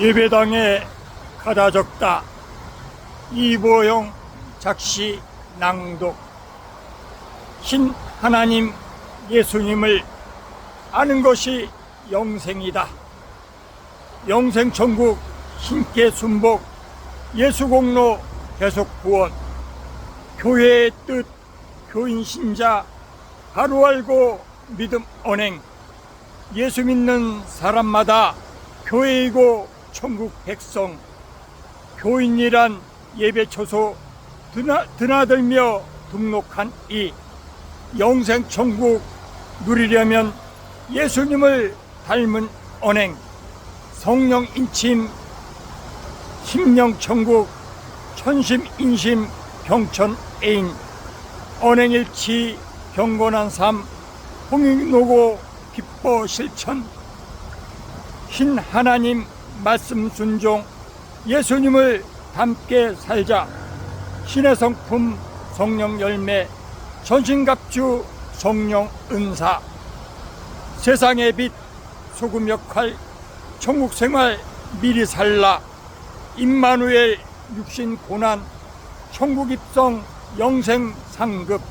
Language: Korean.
예배당에 가다 적다. 이보영 작시 낭독. 신 하나님 예수님을 아는 것이 영생이다. 영생 천국 신께 순복 예수 공로 계속 구원. 교회의 뜻 교인 신자 하루 알고 믿음 언행. 예수 믿는 사람마다 교회이고 천국 백성 교인이란 예배 처소 드나, 드나들며 등록한 이 영생 천국 누리려면 예수님을 닮은 언행 성령 인침 심령 천국 천심 인심 병천 애인 언행일치 경건한 삶 홍익노고 기뻐 실천. 신 하나님 말씀 순종 예수님을 닮게 살자. 신의 성품 성령 열매 전신갑주 성령 은사. 세상의 빛 소금 역할 천국 생활 미리 살라. 임마누엘 육신 고난 천국 입성 영생 상급